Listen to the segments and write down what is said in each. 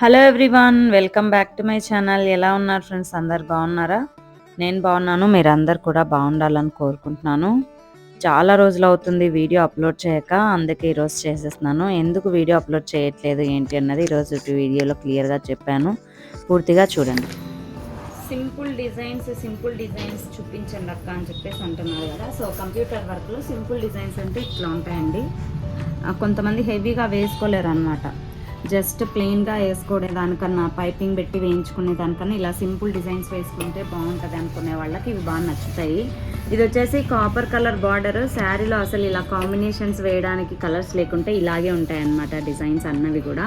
Hello everyone welcome back to my channel. ఎలా ఉన్నారు friends? అందరు బాగున్నారా? నేను బాగున్నాను. మీరందరు కూడా బాగుండాలని కోరుకుంటున్నాను. చాలా రోజులు అవుతుంది వీడియో అప్లోడ్ చేయక అందుకే ఈరోజు చేసేస్తున్నాను. ఎందుకు వీడియో అప్లోడ్ చేయట్లేదు ఏంటి అన్నది ఈరోజు వీడియోలో క్లియర్గా చెప్పాను. పూర్తిగా చూడండి. సింపుల్ డిజైన్స్ సింపుల్ డిజైన్స్ చూపించండి అక్క అని చెప్పేసి అంటున్నారు కదా. సో కంప్యూటర్ వర్క్లో సింపుల్ డిజైన్స్ అంటే ఇట్లా ఉంటాయండి. కొంతమంది హెవీగా వేసుకోలేరు అనమాట జస్ట్ ప్లెయిన్గా వేసుకోవడం దానికన్నా పైపింగ్ పెట్టి వేయించుకునే దానికన్నా ఇలా సింపుల్ డిజైన్స్ వేసుకుంటే బాగుంటుంది అనుకునే వాళ్ళకి ఇవి బాగా నచ్చుతాయి. ఇది వచ్చేసి కాపర్ కలర్ బార్డర్ శారీలో అసలు ఇలా కాంబినేషన్స్ వేయడానికి కలర్స్ లేకుంటే ఇలాగే ఉంటాయన్నమాట డిజైన్స్ అన్నవి కూడా.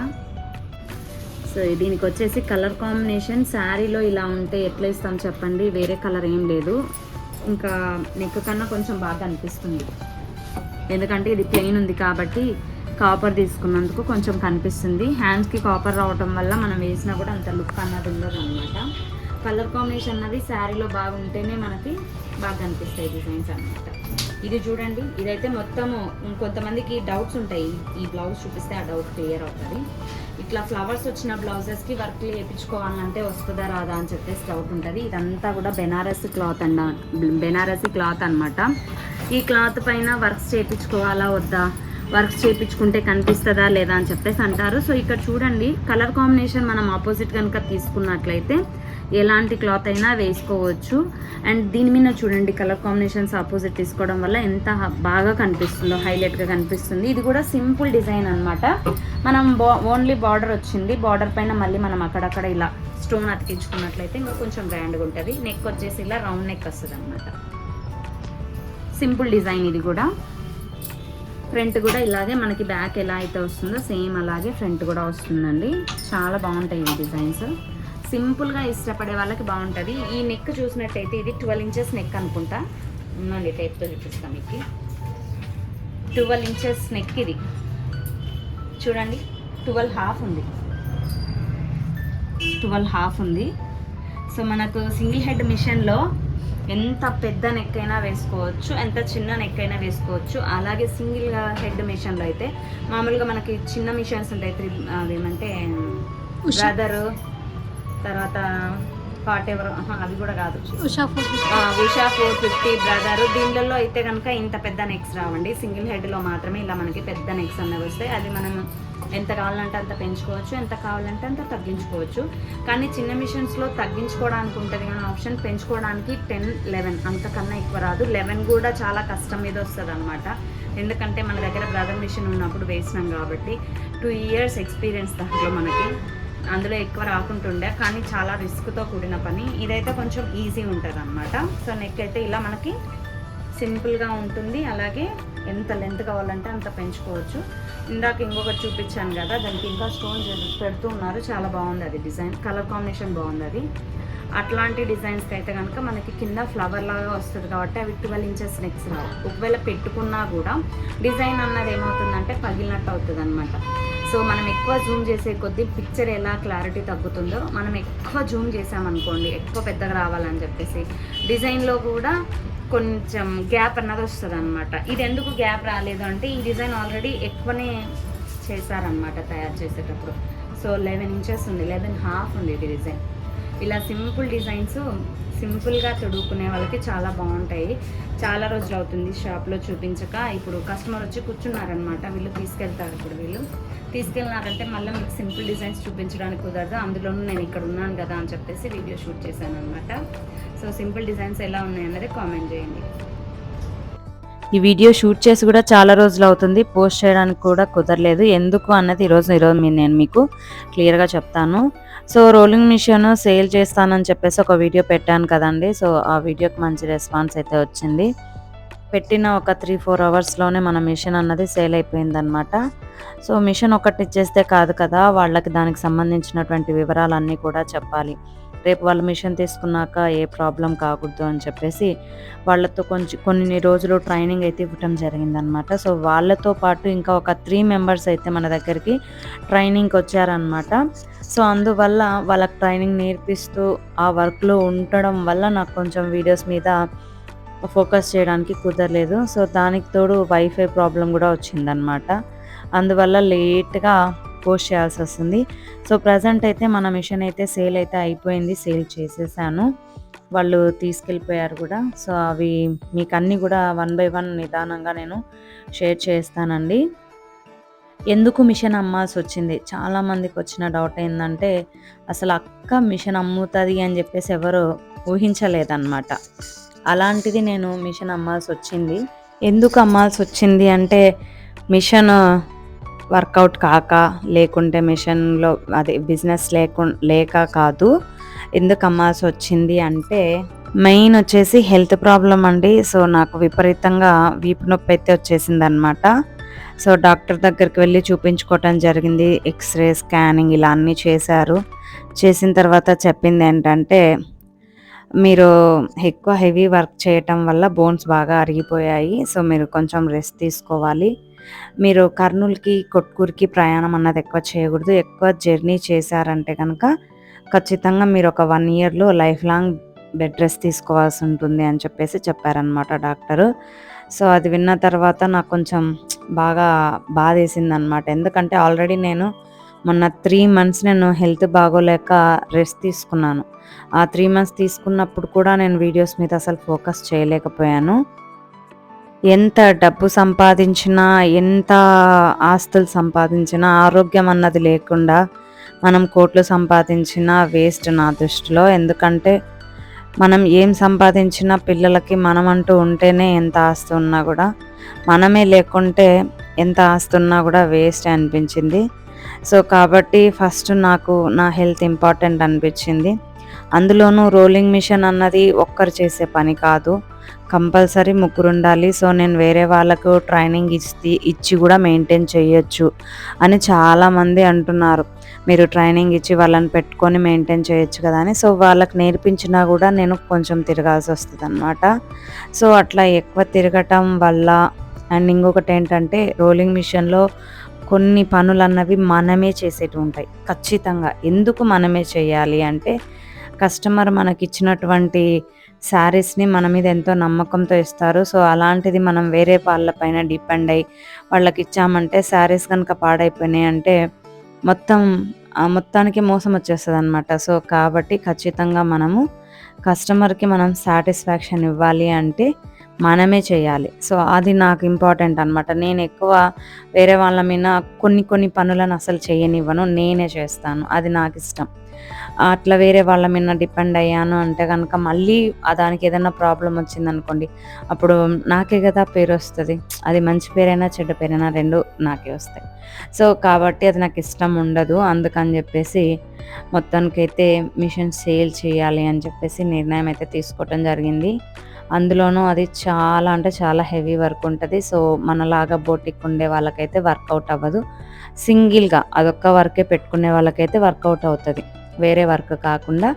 సో దీనికి వచ్చేసి కలర్ కాంబినేషన్ శారీలో ఇలా ఉంటే ఎట్లా ఇస్తాం చెప్పండి? వేరే కలర్ ఏం లేదు. ఇంకా నెక్ కన్నా కొంచెం బాగా అనిపిస్తుంది. ఎందుకంటే ఇది ప్లెయిన్ ఉంది కాబట్టి కాపర్ తీసుకున్నందుకు కొంచెం కనిపిస్తుంది. హ్యాండ్స్కి కాపర్ రావటం వల్ల మనం వేసినా కూడా అంత లుక్ అన్నది ఉండదు అనమాట కలర్ కాంబినేషన్ అన్నది శారీలో బాగుంటేనే మనకి బాగా కనిపిస్తాయి డిజైన్స్ అన్నమాట. ఇది చూడండి ఇదైతే మొత్తము కొంతమందికి డౌట్స్ ఉంటాయి. ఈ బ్లౌజ్ చూపిస్తే ఆ డౌట్ క్లియర్ అవుతుంది. ఇట్లా ఫ్లవర్స్ వచ్చిన బ్లౌజెస్కి వర్క్ వేయించుకోవాలంటే వస్తుందా రాదా అని చెప్పేసి డౌట్ ఉంటుంది. ఇదంతా కూడా బెనారస్ క్లాత్ అండ బెనారసీ క్లాత్ అన్నమాట. ఈ క్లాత్ పైన వర్క్స్ చేయించుకోవాలా వద్దా? వర్క్స్ చేయించుకుంటే కనిపిస్తుందా లేదా అని చెప్పేసి అంటారు. సో ఇక్కడ చూడండి కలర్ కాంబినేషన్ మనం ఆపోజిట్ కనుక తీసుకున్నట్లయితే ఎలాంటి క్లాత్ అయినా వేసుకోవచ్చు. అండ్ దీని మీద చూడండి కలర్ కాంబినేషన్స్ ఆపోజిట్ తీసుకోవడం వల్ల ఎంత బాగా కనిపిస్తుందో హైలైట్గా కనిపిస్తుంది. ఇది కూడా సింపుల్ డిజైన్ అనమాట మనం ఓన్లీ బార్డర్ వచ్చింది. బార్డర్ పైన మళ్ళీ మనం అక్కడక్కడ ఇలా స్టోన్ అతికించుకున్నట్లయితే ఇంకా కొంచెం గ్రాండ్గా ఉంటుంది. నెక్ వచ్చేసి ఇలా రౌండ్ నెక్ వస్తుంది అనమాట సింపుల్ డిజైన్ ఇది కూడా. ఫ్రంట్ కూడా ఇలాగే మనకి బ్యాక్ ఎలా అయితే వస్తుందో సేమ్ అలాగే ఫ్రంట్ కూడా వస్తుందండి. చాలా బాగుంటాయి ఈ డిజైన్స్. సింపుల్గా ఇష్టపడే వాళ్ళకి బాగుంటుంది. ఈ నెక్ చూసినట్టయితే ఇది ట్వెల్వ్ ఇంచెస్ నెక్ అనుకుంటా. ఉందండి టైప్తో చూపిస్తాం మీకు. ట్వెల్వ్ ఇంచెస్ నెక్ ఇది. చూడండి ట్వెల్వ్ హాఫ్ ఉంది. ట్వెల్వ్ హాఫ్ ఉంది. సో మనకు సింగిల్ హెడ్ మిషన్లో ఎంత పెద్ద నెక్ అయినా వేసుకోవచ్చు ఎంత చిన్న నెక్ అయినా వేసుకోవచ్చు. అలాగే సింగిల్ హెడ్ మిషన్లో అయితే మామూలుగా మనకి చిన్న మిషన్స్ ఉంటాయి. త్రీ అవేమంటే బ్రదర్ తర్వాత పాట్ ఎవర్ అవి కూడా కాదు. Usha four Usha four fifty brother. దీనిలలో అయితే కనుక ఇంత పెద్ద నెక్స్ రావండి. సింగిల్ హెడ్లో మాత్రమే ఇలా మనకి పెద్ద నెక్స్ అన్నవి వస్తాయి. అది మనం ఎంత కావాలంటే అంత పెంచుకోవచ్చు ఎంత కావాలంటే అంత తగ్గించుకోవచ్చు. కానీ చిన్న మిషన్స్లో తగ్గించుకోవడానికి ఉంటుంది కానీ ఆప్షన్. పెంచుకోవడానికి టెన్ లెవెన్. అంతకన్నా ఎక్కువ రాదు. లెవెన్ కూడా చాలా కష్టం మీద వస్తుంది అనమాట ఎందుకంటే మన దగ్గర బ్రదర్ మిషన్ ఉన్నప్పుడు వేసినాం కాబట్టి టూ ఇయర్స్ ఎక్స్పీరియన్స్ దాంట్లో మనకి అందులో ఎక్కువ రాకుంటుండే కానీ చాలా రిస్క్తో కూడిన పని. ఇదైతే కొంచెం ఈజీ ఉంటుంది అనమాట సో నెక్ అయితే ఇలా మనకి సింపుల్గా ఉంటుంది. అలాగే ఎంత లెంత్ కావాలంటే అంత పెంచుకోవచ్చు. ఇందాక ఇంకొకటి చూపించాను కదా దానికి ఇంకా స్టోన్ పెడుతూ ఉన్నారు. చాలా బాగుంది అది డిజైన్. కలర్ కాంబినేషన్ బాగుంది అది. అట్లాంటి డిజైన్స్కి అయితే కనుక మనకి కింద ఫ్లవర్ లాగా వస్తుంది కాబట్టి అవి ట్వెల్వ్ ఇంచెస్ నెక్స్ రావు. ఒకవేళ పెట్టుకున్నా కూడా డిజైన్ అన్నది ఏమవుతుందంటే పగిలినట్టు అవుతుంది అనమాట సో మనం ఎక్కువ జూమ్ చేసే కొద్దీ పిక్చర్ ఎలా క్లారిటీ తగ్గుతుందో మనం ఎక్కువ జూమ్ చేసామనుకోండి ఎక్కువ పెద్దగా రావాలని చెప్పేసి. డిజైన్లో కూడా కొంచెం గ్యాప్ అన్నది వస్తుంది అనమాట ఇది ఎందుకు గ్యాప్ రాలేదు అంటే ఈ డిజైన్ ఆల్రెడీ ఎక్కువనే చేశారనమాట తయారు చేసేటప్పుడు. సో లెవెన్ ఇంచెస్ ఉంది లెవెన్ హాఫ్ ఉంది ఇది డిజైన్. ఇలా సింపుల్ డిజైన్స్ సింపుల్గా తొడుక్కునే వాళ్ళకి చాలా బాగుంటాయి. చాలా రోజులు అవుతుంది షాప్లో చూపించక. ఇప్పుడు కస్టమర్ వచ్చి కూర్చున్నారనమాట. వీళ్ళు తీసుకెళ్తారు ఇప్పుడు వీళ్ళు. తీసుకెళ్ళినారంటే మళ్ళీ మీకు సింపుల్ డిజైన్స్ చూపించడానికి కుదరదు. అందులోనూ నేను ఇక్కడ ఉన్నాను కదా అని చెప్పేసి వీడియో షూట్ చేశాను అనమాట సో సింపుల్ డిజైన్స్ ఎలా ఉన్నాయన్నది కామెంట్ చేయండి. ఈ వీడియో షూట్ చేసి కూడా చాలా రోజులు అవుతుంది. పోస్ట్ చేయడానికి కూడా కుదరలేదు. ఎందుకు అన్నది ఈరోజు ఈరోజు మీ- నేను మీకు క్లియర్గా చెప్తాను. సో రోలింగ్ మిషన్ సేల్ చేస్తానని చెప్పేసి ఒక వీడియో పెట్టాను కదండి. సో ఆ వీడియోకి మంచి రెస్పాన్స్ అయితే వచ్చింది. పెట్టిన ఒక త్రీ ఫోర్ అవర్స్లోనే మన మిషన్ అన్నది సేల్ అయిపోయిందనమాట సో మిషన్ ఒకటి ఇచ్చేస్తే కాదు కదా వాళ్ళకి దానికి సంబంధించినటువంటి వివరాలన్నీ కూడా చెప్పాలి. రేపు వాళ్ళు మిషన్ తీసుకున్నాక ఏ ప్రాబ్లం కాకూడదు అని చెప్పేసి వాళ్ళతో కొంచెం కొన్ని రోజులు ట్రైనింగ్ అయితే ఇవ్వటం జరిగిందనమాట సో వాళ్ళతో పాటు ఇంకా ఒక త్రీ మెంబర్స్ అయితే మన దగ్గరికి ట్రైనింగ్కి వచ్చారనమాట సో అందువల్ల వాళ్ళకి ట్రైనింగ్ నేర్పిస్తూ ఆ వర్క్లో ఉండడం వల్ల నాకు కొంచెం వీడియోస్ మీద ఫోకస్ చేయడానికి కుదరలేదు. సో దానికి తోడు వైఫై ప్రాబ్లం కూడా వచ్చిందనమాట అందువల్ల లేట్గా పోస్ట్ చేయాల్సి వస్తుంది. సో ప్రజెంట్ అయితే మన మిషన్ అయితే సేల్ అయితే అయిపోయింది. సేల్ చేసేసాను. వాళ్ళు తీసుకెళ్ళిపోయారు కూడా. సో అవి మీకు అన్నీ కూడా వన్ బై వన్ నిదానంగా నేను షేర్ చేస్తానండి. ఎందుకు మిషన్ అమ్మాల్సి వచ్చింది చాలామందికి వచ్చిన డౌట్ ఏంటంటే అసలు అక్క మిషన్ అమ్ముతుంది అని చెప్పేసి ఎవరు ఊహించలేదన్నమాట. అలాంటిది నేను మిషన్ అమ్మాల్సి వచ్చింది ఎందుకు అమ్మాల్సి వచ్చింది అంటే మిషన్ వర్కౌట్ కాక లేకుంటే మిషన్లో అదే బిజినెస్ లేకు లేక కాదు. ఎందుకు అమ్మాల్సి వచ్చింది అంటే మెయిన్ వచ్చేసి హెల్త్ ప్రాబ్లం అండి. సో నాకు విపరీతంగా వీపు నొప్పి అయితే వచ్చేసింది అనమాట సో డాక్టర్ దగ్గరికి వెళ్ళి చూపించుకోవటం జరిగింది ఎక్స్రే స్కానింగ్ ఇలా అన్నీ చేశారు. చేసిన తర్వాత చెప్పింది ఏంటంటే మీరు ఎక్కువ హెవీ వర్క్ చేయటం వల్ల బోన్స్ బాగా అరిగిపోయాయి సో మీరు కొంచెం రెస్ట్ తీసుకోవాలి. మీరు కర్నూలుకి కొట్కూరుకి ప్రయాణం అన్నది ఎక్కువ చేయకూడదు. ఎక్కువ జర్నీ చేశారంటే కనుక ఖచ్చితంగా మీరు ఒక వన్ ఇయర్లో లైఫ్ లాంగ్ బెడ్ రెస్ట్ తీసుకోవాల్సి ఉంటుంది అని చెప్పేసి చెప్పారనమాట డాక్టరు. సో అది విన్న తర్వాత నాకు కొంచెం బాగా బాధ వేసింది అనమాట ఎందుకంటే ఆల్రెడీ నేను మొన్న త్రీ మంత్స్ నేను హెల్త్ బాగోలేక రెస్ట్ తీసుకున్నాను. ఆ త్రీ మంత్స్ తీసుకున్నప్పుడు కూడా నేను వీడియోస్ మీద అసలు ఫోకస్ చేయలేకపోయాను. ఎంత డబ్బు సంపాదించినా ఎంత ఆస్తులు సంపాదించినా ఆరోగ్యం అన్నది లేకుండా మనం కోట్లు సంపాదించినా వేస్ట్ నా దృష్టిలో. ఎందుకంటే మనం ఏం సంపాదించినా పిల్లలకి మనం అంటూ ఉంటేనే ఎంత ఆస్తి ఉన్నా కూడా మనమే లేకుంటే ఎంత ఆస్తి ఉన్నా కూడా వేస్ట్ అనిపించింది. సో కాబట్టి ఫస్ట్ నాకు నా హెల్త్ ఇంపార్టెంట్ అనిపించింది. అందులోనూ రోలింగ్ మిషన్ అన్నది ఒక్కరు చేసే పని కాదు. కంపల్సరీ ముగ్గురు ఉండాలి. సో నేను వేరే వాళ్ళకు ట్రైనింగ్ ఇచ్చి ఇచ్చి కూడా మెయింటైన్ చేయొచ్చు అని చాలామంది అంటున్నారు. మీరు ట్రైనింగ్ ఇచ్చి వాళ్ళని పెట్టుకొని మెయింటైన్ చేయొచ్చు కదా అని. సో వాళ్ళకి నేర్పించినా కూడా నేను కొంచెం తిరగాల్సి వస్తుంది అనమాట సో అట్లా ఎక్కువ తిరగటం వల్ల అండ్ ఇంకొకటి ఏంటంటే రోలింగ్ మిషన్లో కొన్ని పనులు అన్నవి మనమే చేసేటి ఉంటాయి. ఖచ్చితంగా ఎందుకు మనమే చేయాలి అంటే కస్టమర్ మనకి ఇచ్చినటువంటి శారీస్ని మన మీద ఎంతో నమ్మకంతో ఇస్తారు. సో అలాంటిది మనం వేరే వాళ్ళపైన డిపెండ్ అయ్యి వాళ్ళకి ఇచ్చామంటే శారీస్ కనుక పాడైపోయినాయి అంటే మొత్తం మొత్తానికి మోసం వచ్చేస్తుంది అనమాట సో కాబట్టి ఖచ్చితంగా మనము కస్టమర్కి మనం సాటిస్ఫాక్షన్ ఇవ్వాలి అంటే మనమే చేయాలి. సో అది నాకు ఇంపార్టెంట్ అనమాట నేను ఎక్కువ వేరే వాళ్ళ మీద కొన్ని కొన్ని పనులను అసలు చేయనివ్వను. నేనే చేస్తాను. అది నాకు ఇష్టం. అట్లా వేరే వాళ్ళ మీద డిపెండ్ అయ్యాను అంటే కనుక మళ్ళీ దానికి ఏదైనా ప్రాబ్లం వచ్చిందనుకోండి అప్పుడు నాకే కదా పేరు వస్తుంది. అది మంచి పేరైనా చెడ్డ పేరైనా రెండు నాకే వస్తాయి. సో కాబట్టి అది నాకు ఇష్టం ఉండదు. అందుకని చెప్పేసి మొత్తానికైతే మిషన్ సేల్ చేయాలి అని చెప్పేసి నిర్ణయం అయితే తీసుకోవటం జరిగింది. అందులోనూ అది చాలా అంటే చాలా హెవీ వర్క్ ఉంటుంది. సో మనలాగా బోటిక్ ఉండే వాళ్ళకైతే వర్కౌట్ అవ్వదు. సింగిల్గా అదొక్క వర్కే పెట్టుకునే వాళ్ళకైతే వర్కౌట్ అవుతుంది. వేరే వర్క్ కాకుండా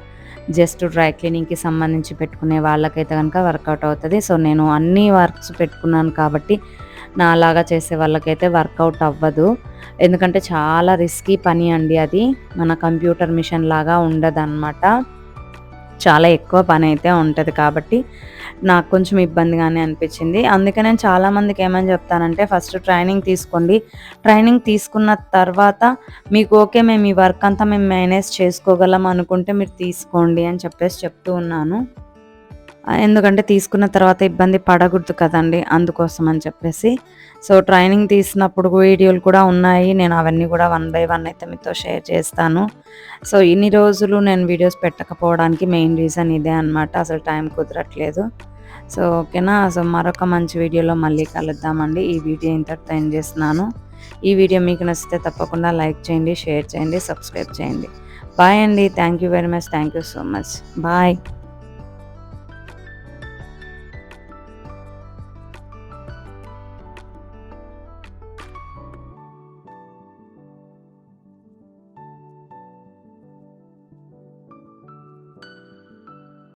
జస్ట్ డ్రై క్లీనింగ్కి సంబంధించి పెట్టుకునే వాళ్ళకైతే కనుక వర్కౌట్ అవుతుంది. సో నేను అన్ని వర్క్స్ పెట్టుకున్నాను కాబట్టి నా అలాగా చేసే వాళ్ళకైతే వర్కౌట్ అవ్వదు. ఎందుకంటే చాలా రిస్కీ పని అండి అది. మన కంప్యూటర్ మిషన్ లాగా ఉండదు చాలా ఎక్కువ పని అయితే ఉంటుంది కాబట్టి నాకు కొంచెం ఇబ్బందిగానే అనిపించింది. అందుకే నేను చాలామందికి ఏమని చెప్తానంటే ఫస్ట్ ట్రైనింగ్ తీసుకోండి. ట్రైనింగ్ తీసుకున్న తర్వాత మీకు ఓకే మేము ఈ వర్క్ అంతా మేము మేనేజ్ చేసుకోగలం అనుకుంటే మీరు తీసుకోండి అని చెప్పేసి చెప్తూ ఉన్నాను. ఎందుకంటే తీసుకున్న తర్వాత ఇబ్బంది పడకూడదు కదండి అందుకోసం అని చెప్పేసి. సో ట్రైనింగ్ తీసినప్పుడు వీడియోలు కూడా ఉన్నాయి నేను అవన్నీ కూడా వన్ బై వన్ అయితే మీతో షేర్ చేస్తాను. సో ఇన్ని రోజులు నేను వీడియోస్ పెట్టకపోవడానికి మెయిన్ రీజన్ ఇదే అనమాట అసలు టైం కుదరట్లేదు. సో ఓకేనా? సో మరొక మంచి వీడియోలో మళ్ళీ కలుద్దామండి. ఈ వీడియో ఇంతటితో ఎండ్ చేస్తున్నాను. ఈ వీడియో మీకు నచ్చితే తప్పకుండా లైక్ చేయండి షేర్ చేయండి సబ్స్క్రైబ్ చేయండి. బాయ్ అండి. Thank you very much. Thank you so much. Bye.